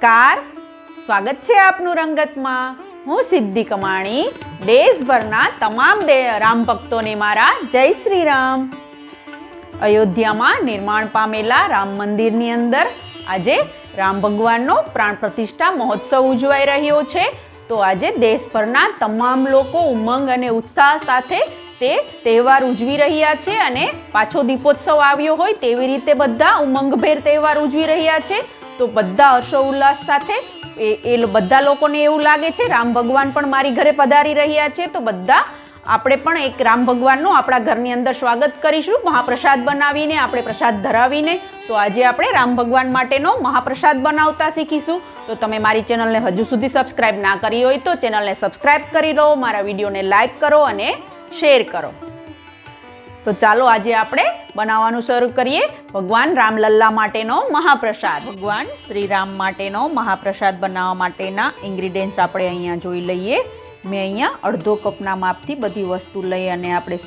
નમસ્કાર. સ્વાગત છે આપનું રંગતમાં. હું સિદ્ધિ કમાણી. દેશભરના તમામ રામ ભક્તોને મારા જય શ્રી રામ. અયોધ્યામાં નિર્માણ પામેલા રામ મંદિરની અંદર આજે રામ ભગવાનનો પ્રાણ પ્રતિષ્ઠા મહોત્સવ ઉજવાઈ રહ્યો છે. તો આજે દેશભરના તમામ લોકો ઉમંગ અને ઉત્સાહ સાથે તે તહેવાર ઉજવી રહ્યા છે અને પાછો દીપોત્સવ આવ્યો હોય તેવી રીતે બધા ઉમંગભેર તહેવાર ઉજવી રહ્યા છે. તો બધા હર્ષોલ્લાસ સાથે. એ એ બધા લોકોને એવું લાગે છે, રામ ભગવાન પણ મારી ઘરે પધારી રહ્યા છે, તો બધા આપણે પણ એક રામ ભગવાનનું આપણા ઘરની અંદર સ્વાગત કરીશું. મહાપ્રસાદ બનાવીને, આપણે પ્રસાદ ધરાવીને, તો આજે આપણે રામ ભગવાન માટેનો મહાપ્રસાદ બનાવતા શીખીશું. તો તમે મારી ચેનલને હજુ સુધી સબસ્ક્રાઈબ ના કરી હોય તો ચેનલને સબસ્ક્રાઈબ કરી લો, મારા વિડીયોને લાઈક કરો અને શેર કરો. તો ચાલો આજે આપણે બનાવવાનું શરૂ કરીએ. ભગવાન રામલલ્લા માટેનો મહાપ્રસાદ. ભગવાન શ્રી રામ માટેનો મહાપ્રસાદ બનાવવા માટેના ઇન્ગ્રીડિયન્ટ્સ આપણે અહીંયા જોઈ લઈએ. મેં અહીંયા અડધો કપના માપથી બધી વસ્તુ લઈ અને આપણે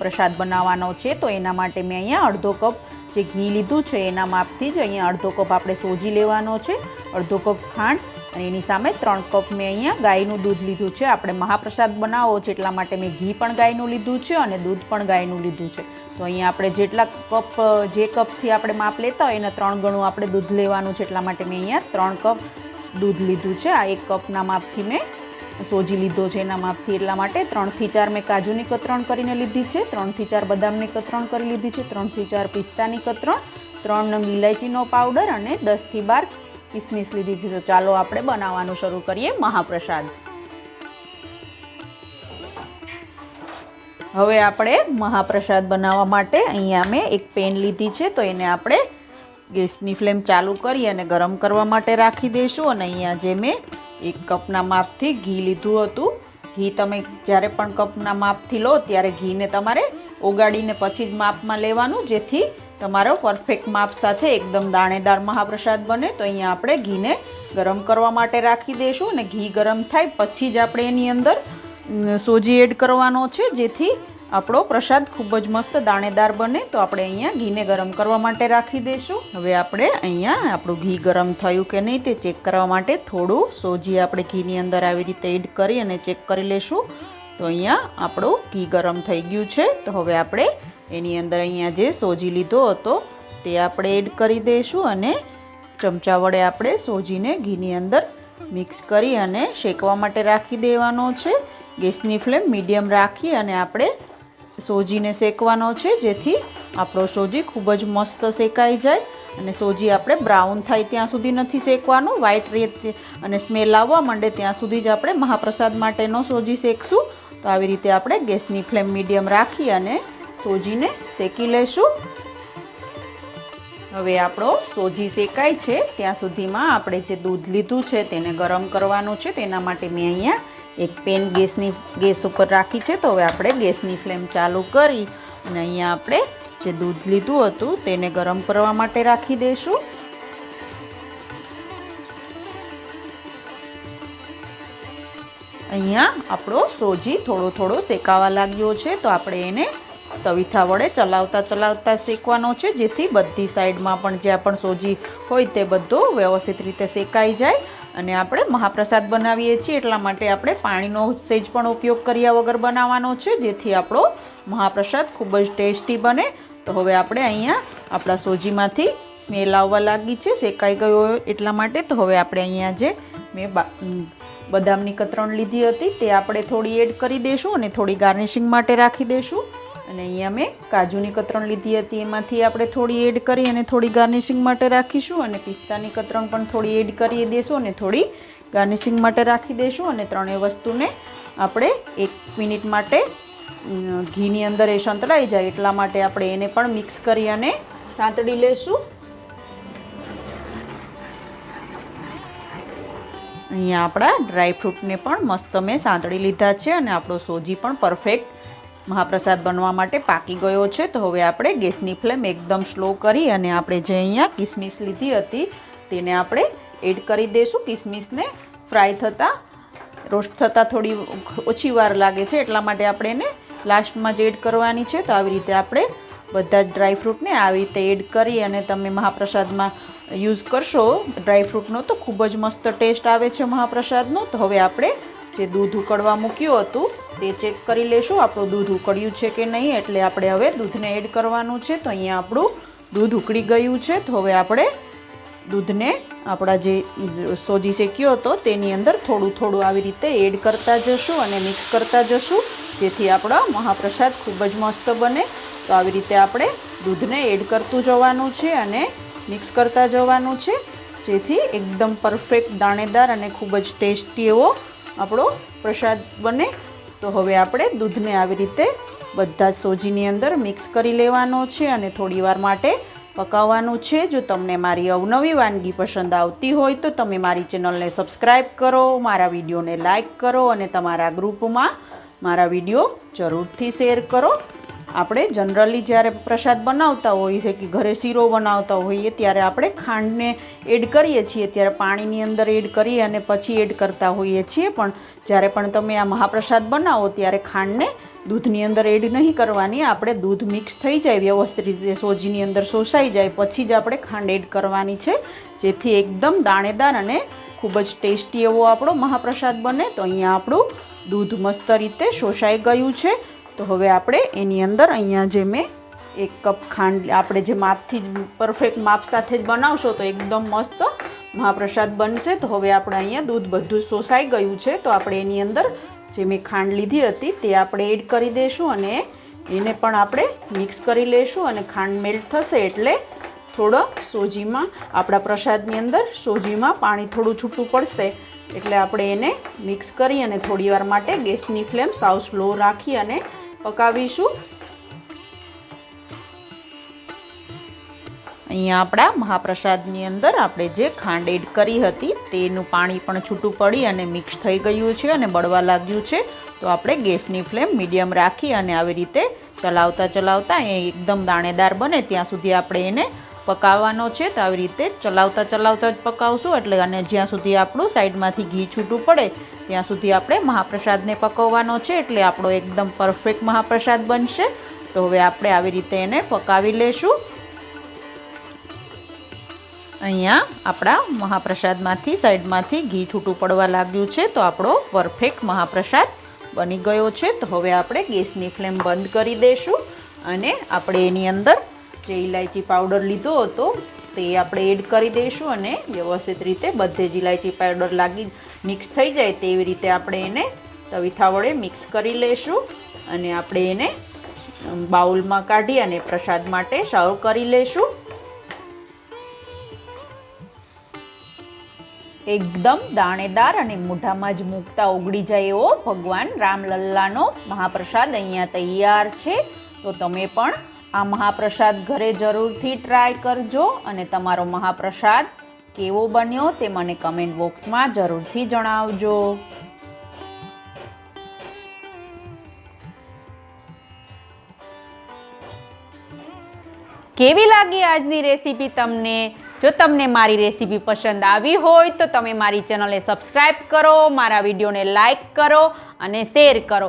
પ્રસાદ બનાવવાનો છે. તો એના માટે મેં અહીંયા અડધો કપ જે ઘી લીધું છે, એના માપથી જ અહીંયા અડધો કપ આપણે સોજી લેવાનો છે, અડધો કપ ખાંડ અને એની સામે ત્રણ કપ મેં અહીંયા ગાયનું દૂધ લીધું છે. આપણે મહાપ્રસાદ બનાવવો છે એટલા માટે મેં ઘી પણ ગાયનું લીધું છે અને દૂધ પણ ગાયનું લીધું છે. તો અહીંયા આપણે જેટલા કપ, જે કપથી આપણે માપ લેતા હોય એના ત્રણ ગણું આપણે દૂધ લેવાનું છે એટલા માટે મેં અહીંયા ત્રણ કપ દૂધ લીધું છે. આ એક કપના માપથી મેં સોજી લીધો છે એના માપથી એટલા માટે. ત્રણથી ચાર મેં કાજુની કતરણ કરીને લીધી છે. ત્રણથી ચાર બદામની કતરણ કરી લીધી છે. ત્રણથી ચાર પિસ્તાની કતરણ, ત્રણ ઇલાયચીનો પાવડર અને દસથી બાર કિસમિસ લીધી છે. તો ચાલો આપણે બનાવવાનું શરૂ કરીએ મહાપ્રસાદ. હવે આપણે મહાપ્રસાદ બનાવવા માટે અહીંયા મેં એક પેન લીધી છે, તો એને આપણે ગેસની ફ્લેમ ચાલુ કરી અને ગરમ કરવા માટે રાખી દઈશું. અને અહીંયા જે મેં એક કપના માપથી ઘી લીધું હતું, ઘી તમે જ્યારે પણ કપના માપથી લો, ત્યારે ઘીને તમારે ઓગાળીને પછી જ માપમાં લેવાનું, જેથી તમારો પરફેક્ટ માપ સાથે એકદમ દાણેદાર મહાપ્રસાદ બને. તો અહીંયા આપણે ઘીને ગરમ કરવા માટે રાખી દઈશું. અને ઘી ગરમ થાય પછી જ આપણે એની અંદર સોજી એડ કરવાનો છે, જેથી આપણો પ્રસાદ ખૂબ જ મસ્ત દાણેદાર બને તો આપણે અહીંયા ઘીને ગરમ કરવા માટે રાખી દઈશું. હવે આપણે અહીંયા આપણું ઘી ગરમ થયું કે નહીં તે ચેક કરવા માટે થોડું સોજી આપણે ઘીની અંદર આવી રીતે એડ કરી અને ચેક કરી લેશું. તો અહીંયા આપણું ઘી ગરમ થઈ ગયું છે. તો હવે આપણે એની અંદર અહીંયા જે સોજી લીધો હતો તે આપણે એડ કરી દઈશું અને ચમચા વડે આપણે સોજીને ઘીની અંદર મિક્સ કરી અને શેકવા માટે રાખી દેવાનો છે. ગેસની ફ્લેમ મીડિયમ રાખી અને આપણે સોજીને શેકવાનો છે, જેથી આપણો સોજી ખૂબ જ મસ્ત શેકાઈ જાય અને સોજી આપણે બ્રાઉન થાય ત્યાં સુધી નથી શેકવાનું વ્હાઈટ રેત અને સ્મેલ આવવા માંડે ત્યાં સુધી જ આપણે મહાપ્રસાદ માટેનો સોજી શેકશું. તો આવી રીતે આપણે ગેસની ફ્લેમ મીડિયમ રાખી અને સોજીને શેકી લઈશું હવે આપણો સોજી શેકાય છે, ત્યાં સુધીમાં આપણે જે દૂધ લીધું છે તેને ગરમ કરવાનું છે, તેના માટે મેં અહીંયા એક પેન ગેસની, ગેસ ઉપર રાખી છે, તો હવે આપણે ગેસની ફ્લેમ ચાલુ કરી અને અહીંયા આપણે જે દૂધ લીધું હતું તેને ગરમ કરવા માટે રાખી દઈશું. અહીંયા આપણો સોજી થોડો થોડો શેકાવા લાગ્યો છે, તો આપણે એને તવીથા વડે ચલાવતા ચલાવતા શેકવાનો છે, જેથી બધી સાઈડમાં પણ જ્યાં પણ સોજી હોય તે બધો વ્યવસ્થિત રીતે શેકાઈ જાય. અને આપણે મહાપ્રસાદ બનાવીએ છીએ એટલા માટે આપણે પાણીનો સેજ પણ ઉપયોગ કર્યા વગર બનાવવાનો છે, જેથી આપણો મહાપ્રસાદ ખૂબ જ ટેસ્ટી બને. તો હવે આપણે અહીંયા આપણા સોજીમાંથી સ્મેલ આવવા લાગી છે, શેકાઈ ગયો એટલા માટે. તો હવે આપણે અહીંયા જે મેં બદામની કતરણ લીધી હતી, તે આપણે થોડી એડ કરી દઈશું અને થોડી ગાર્નિશિંગ માટે રાખી દઈશું. અને અહીંયા મેં કાજુની કતરણ લીધી હતી. એમાંથી આપણે થોડી એડ કરી અને થોડી ગાર્નિશિંગ માટે રાખીશું અને પિસ્તાની કતરણ પણ થોડી એડ કરી દઈશું અને થોડી ગાર્નિશિંગ માટે રાખી દઈશું અને ત્રણેય વસ્તુને આપણે એક મિનિટ માટે ઘીની અંદર એ સંતળાઈ જાય એટલા માટે આપણે એને પણ મિક્સ કરી અને સાંતળી લેશું. અહીંયા આપણા ડ્રાયફ્રૂટને પણ મસ્ત મેં સાંતળી લીધા છે અને આપણો સોજી પણ પરફેક્ટ મહાપ્રસાદ બનવા માટે પાકી ગયો છે. તો હવે આપણે ગેસની ફ્લેમ એકદમ સ્લો કરી અને આપણે જે અહીંયા કિસમિસ લીધી હતી તેને આપણે એડ કરી દઈશું કિસમિસને ફ્રાય થતાં, રોસ્ટ થતાં થોડી ઓછી વાર લાગે છે, એટલા માટે આપણે એને લાસ્ટમાં જ એડ કરવાની છે. તો આવી રીતે આપણે બધા જ ડ્રાયફ્રૂટને આવી રીતે એડ કરી અને તમે મહાપ્રસાદમાં યુઝ કરશો ડ્રાયફ્રૂટનો તો ખૂબ જ મસ્ત ટેસ્ટ આવે છે મહાપ્રસાદનો. તો હવે આપણે જે દૂધ ઉકળવા મૂક્યું હતું તે ચેક કરી લેશું. આપણું દૂધ ઉકળ્યું છે કે નહીં એટલે આપણે હવે દૂધને એડ કરવાનું છે. તો અહીંયા આપણું દૂધ ઉકળી ગયું છે. તો હવે આપણે દૂધને આપણા જે સોજી શેક્યો હતો તેની અંદર થોડું થોડું આવી રીતે એડ કરતા જશું અને મિક્સ કરતા જશું. જેથી આપણો મહાપ્રસાદ ખૂબ જ મસ્ત બને. તો આવી રીતે આપણે દૂધને એડ કરતું જવાનું છે અને મિક્સ કરતા જવાનું છે. જેથી એકદમ પરફેક્ટ દાણેદાર અને ખૂબ જ ટેસ્ટી એવો આપણો પ્રસાદ બને. તો હવે આપણે દૂધને આવી રીતે બધા જ સોજીની અંદર મિક્સ કરી લેવાનો છે અને થોડી વાર માટે પકાવવાનું છે. જો તમને મારી અવનવી વાનગી પસંદ આવતી હોય તો તમે મારી ચેનલને સબસ્ક્રાઈબ કરો, મારા વિડીયોને લાઇક કરો અને તમારા ગ્રુપમાં મારા વીડિયો જરૂરથી શેર કરો. આપણે જનરલી જ્યારે પ્રસાદ બનાવતા હોઈએ છે કે ઘરે શીરો બનાવતા હોઈએ ત્યારે આપણે ખાંડને એડ કરીએ છીએ, ત્યારે પાણીની અંદર એડ કરી અને પછી એડ કરતા હોઈએ છીએ. પણ જ્યારે પણ તમે આ મહાપ્રસાદ બનાવો ત્યારે ખાંડને દૂધની અંદર એડ નહીં કરવાની, આપણે દૂધ મિક્સ થઈ જાય, વ્યવસ્થિત રીતે સોજીની અંદર શોષાઈ જાય, પછી જ આપણે ખાંડ એડ કરવાની છે. જેથી એકદમ દાણેદાર અને ખૂબ જ ટેસ્ટી એવો આપણો મહાપ્રસાદ બને. તો અહીંયા આપણું દૂધ મસ્ત રીતે શોષાઈ ગયું છે. તો હવે આપણે એની અંદર અહીંયા જે મેં એક કપ ખાંડ આપણે જે માપથી જ પરફેક્ટ માપ સાથે જ બનાવશો તો એકદમ મસ્ત મહાપ્રસાદ બનશે. તો હવે આપણે અહીંયા દૂધ બધું શોષાઈ ગયું છે. તો આપણે એની અંદર જે મેં ખાંડ લીધી હતી તે આપણે એડ કરી દઈશું અને એને પણ આપણે મિક્સ કરી લઈશું અને ખાંડ મેલ્ટ થશે એટલે થોડો સોજીમાં આપણા પ્રસાદની અંદર સોજીમાં પાણી થોડું છૂટું પડશે. એટલે આપણે એને મિક્સ કરી અને થોડીવાર માટે ગેસની ફ્લેમ સાવ સ્લો રાખી અને પકાવીશું. અહીંયા આપણા મહાપ્રસાદની અંદર આપણે જે ખાંડ એડ કરી હતી, તેનું પાણી પણ છૂટું પડી અને મિક્સ થઈ ગયું છે અને બળવા લાગ્યું છે. તો આપણે ગેસની ફ્લેમ મીડિયમ રાખી અને આવી રીતે ચલાવતા ચલાવતા એ એકદમ દાણેદાર બને. ત્યાં સુધી આપણે એને પકાવવાનો છે તો આવી રીતે ચલાવતા ચલાવતા જ પકાવશું. એટલે અને જ્યાં સુધી આપણું સાઈડમાંથી ઘી છૂટું પડે, ત્યાં સુધી આપણે મહાપ્રસાદને પકવવાનો છે. એટલે આપણો એકદમ પરફેક્ટ મહાપ્રસાદ બનશે. તો હવે આપણે આવી રીતે એને પકાવી લેશું. અહીંયા આપણા મહાપ્રસાદમાંથી સાઈડમાંથી ઘી છૂટું પડવા લાગ્યું છે. તો આપણો પરફેક્ટ મહાપ્રસાદ બની ગયો છે. તો હવે આપણે ગેસની ફ્લેમ બંધ કરી દઈશું અને આપણે એની અંદર જે ઇલાયચી પાવડર લીધો હતો, તે આપણે એડ કરી દઈશું અને વ્યવસ્થિત રીતે બધે જ ઇલાયચી પાવડર લાગી મિક્સ થઈ જાય તેવી રીતે આપણે એને તવીથા વડે મિક્સ કરી લઈશું અને આપણે એને બાઉલમાં કાઢી અને પ્રસાદ માટે સર્વ કરી લઈશું એકદમ દાણેદાર અને મોઢામાં જ મૂકતા ઓગળી જાય એવો ભગવાન રામલલ્લાનો મહાપ્રસાદ અહીંયા તૈયાર છે. તો તમે પણ આ મહાપ્રસાદ ઘરે જરૂરથી ટ્રાય કરજો અને તમારો મહાપ્રસાદ કેવો બન્યો તે મને કમેન્ટ બોક્સમાં જરૂરથી જણાવજો. કેવી લાગી આજની રેસીપી તમને? જો તમને મારી રેસીપી પસંદ આવી હોય તો તમે મારી ચેનલને સબસ્ક્રાઈબ કરો, મારા વિડીયોને લાઈક કરો અને શેર કરો.